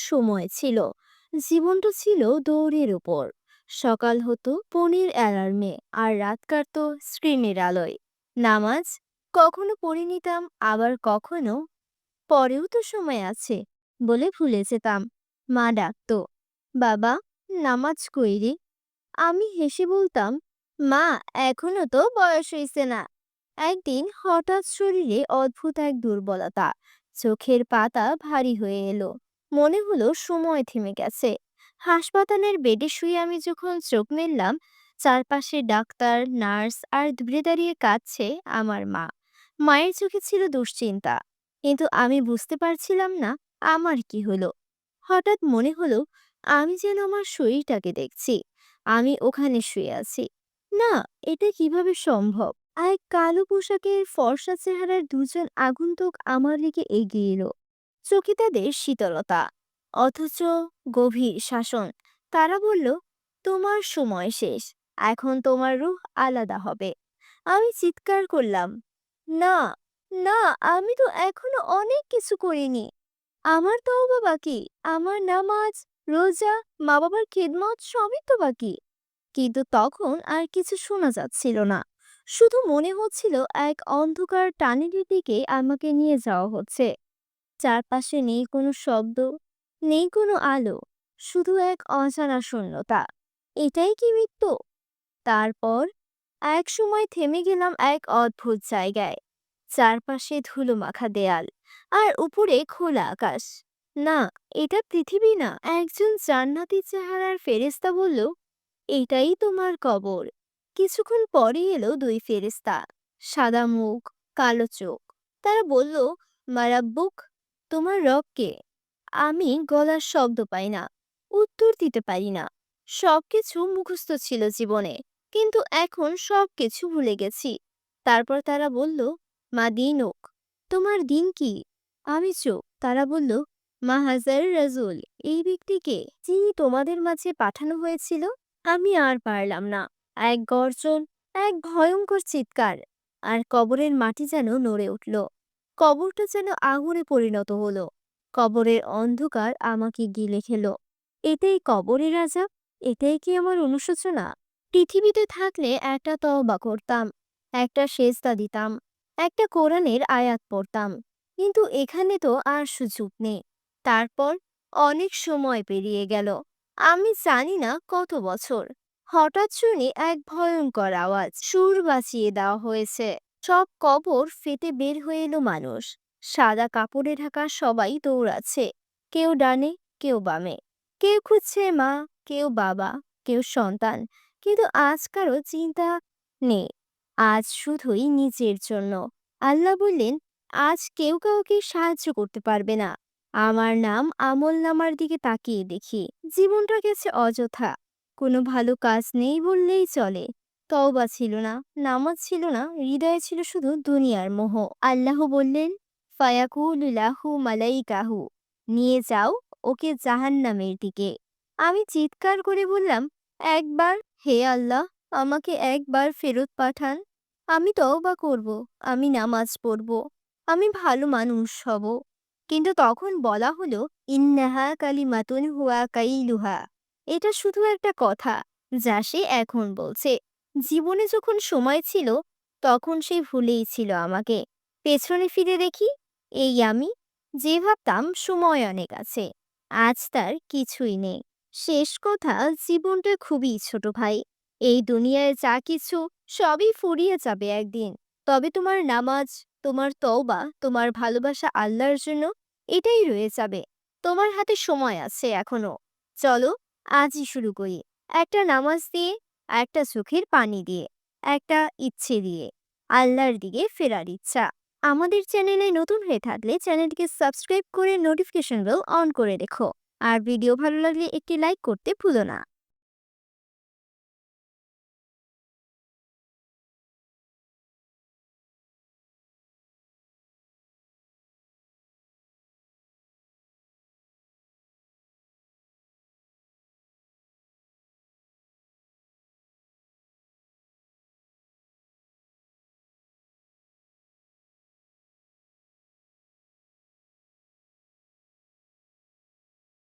সময় ছিল। জীবনটা ছিল দৌড়ের উপর। সকাল হতো পনির অ্যালার্মে আর রাত কাটতো স্ক্রিনের আলোয়। নামাজ কখনো পড়ে নিতাম, আবার কখনো পরেও তো সময় আছে বলে ভুলে যেতাম। মা ডাকতো, বাবা, নামাজ কইরে আমি হেসে বলতাম, মা, এখনও তো বয়স হইছে না। একদিন হঠাৎ শরীরে অদ্ভুত এক দুর্বলতা, চোখের পাতা ভারী হয়ে এলো। মনে হলো সময় থেমে গেছে। হাসপাতালের বেডে শুয়ে আমি যখন চোখ মেললাম, চারপাশে ডাক্তার, নার্স আর দূরে দাঁড়িয়ে কাঁদছে আমার মা। মায়ের চোখে ছিল দুশ্চিন্তা, কিন্তু আমি বুঝতে পারছিলাম না আমার কি হলো। হঠাৎ মনে হলো আমি যেন আমার শরীরটাকে দেখছি, আমি ওখানে শুয়ে আছি। না, এটা কীভাবে সম্ভব? এক কালো পোশাকের ফর্সা চেহারার দুজন আগন্তুক আমার দিকে এগিয়ে এলো। চোখে তাদের শীতলতা। অথচ গভীর শাসন। তারা বলল, তোমার সময় শেষ। এখন তোমার রূহ আলাদা হবে। আমি চিৎকার করলাম, না না, আমি তো এখনও অনেক কিছু করিনি। আমার তওবা বাকি। আমার নামাজ, রোজা মা বাবার খেদমত সবই তো বাকি। কিন্তু তখন আর কিছু শোনা যাচ্ছিল না। শুধু মনে হচ্ছিল এক অন্ধকার টানেলের দিকে আমাকে নিয়ে যাওয়া হচ্ছে। চারপাশে নেই কোনো শব্দ, নেই কোনো আলো, শুধু এক অজানা শূন্যতা। এটাই কি মৃত্যু? তারপর এক সময় থেমে গেলাম এক অদ্ভুত জায়গায়। চারপাশে ধুলো মাখা দেয়াল আর উপরে খোলা আকাশ। না, এটা পৃথিবী না। একজন জান্নাতি চেহারার ফেরেস্তা বলল, এটাই তোমার কবর। কিছুক্ষণ পরে এলো দুই ফেরেস্তা সাদা মুখ, কালো চোখ। তারা বলল, মারাব্বুক তোমার রবকে আমি গলার শব্দ পাই না, উত্তর দিতে পারি না। সবকিছু মুখস্থ ছিল জীবনে, কিন্তু এখন সবকিছু ভুলে গেছি। তারপর তারা বলল, মা দিনুক তোমার দিন কি? আমি চোখ। তারা বলল, মা, হাজার রাজুল, এই ব্যক্তিকে যিনি তোমাদের মাঝে পাঠানো হয়েছিল? আমি আর পারলাম না। এক গর্জন, এক ভয়ঙ্কর চিৎকার, আর কবরের মাটি যেন নড়ে উঠল। কবরটা যেন আগুনে পরিণত হলো। কবরের অন্ধকার আমাকে গিলে খেল। এটাই কবরের আজাব এটাই কি আমার অনুশোচনা? পৃথিবীতে থাকলে একটা তওবা করতাম, একটা সেজদা দিতাম, একটা কোরআনের আয়াত পড়তাম। কিন্তু এখানে তো আর সুযোগ নেই। তারপর অনেক সময় পেরিয়ে গেল। আমি জানি না কত বছর। হঠাৎ শুনি এক ভয়ঙ্কর আওয়াজ। সুর বাঁচিয়ে দেওয়া হয়েছে। সব কবর ফেটে বের হয়ে এলো মানুষ। সাদা কাপড়ে ঢাকা সবাই দৌড়াচ্ছে। কেউ ডানে, কেউ বামে। কেউ খুঁজছে মা, কেউ বাবা, কেউ সন্তান। কিন্তু আজ কারও চিন্তা নেই। আজ শুধুই নিজের জন্য। আল্লাহ বললেন, আজ কেউ কাউকে সাহায্য করতে পারবে না। আমার নাম আমল নামার দিকে তাকিয়ে দেখি। জীবনটা গেছে অযথা। কোনো ভালো কাজ নেই বললেই চলে। তওবা ছিল না, নামাজ ছিল না, হৃদয়ে ছিল শুধু দুনিয়ার মোহ। আল্লাহ বললেন ফায়াকুলাহু মালাইকাহু, নিয়ে যাও ওকে জাহান্নামের দিকে। আমি চিৎকার করে বললাম, একবার, হে আল্লাহ, আমাকে একবার ফেরত পাঠান। আমি তওবা করব, আমি নামাজ পড়ব, আমি ভালো মানুষ হব। কিন্তু তখন বলা হলো, ইন্নাহা কালিমাতুন হুয়া কাইলুহা। এটা শুধু একটা কথা, যা সে এখন বলছে। জীবনে যখন সময় ছিল, তখন সে ভুলেই ছিল আমাকে। পেছনে ফিরে দেখি, এই আমি, যে ভাবতাম সময় অনেক আছে, আজ তার কিছুই নেই। শেষ কথা, জীবনটা খুবই ছোট ভাই। এই দুনিয়ায় যা কিছু, সবই ফুরিয়ে যাবে একদিন। তবে তোমার নামাজ, তোমার তওবা, তোমার ভালোবাসা আল্লাহর জন্য, এটাই রয়ে যাবে। তোমার হাতে সময় আছে এখনও। চলো, আজই শুরু করি। একটা নামাজ দিয়ে একটা চোখের পানি দিয়ে, একটা ইচ্ছে দিয়ে, আল্লাহর দিকে ফেরার ইচ্ছা। আমাদের চ্যানেলে নতুন হয়ে থাকলে চ্যানেলটিকে সাবস্ক্রাইব করে নোটিফিকেশন বেল অন করে রেখো। আর ভিডিও ভালো লাগলে একটি লাইক করতে ভুলো না।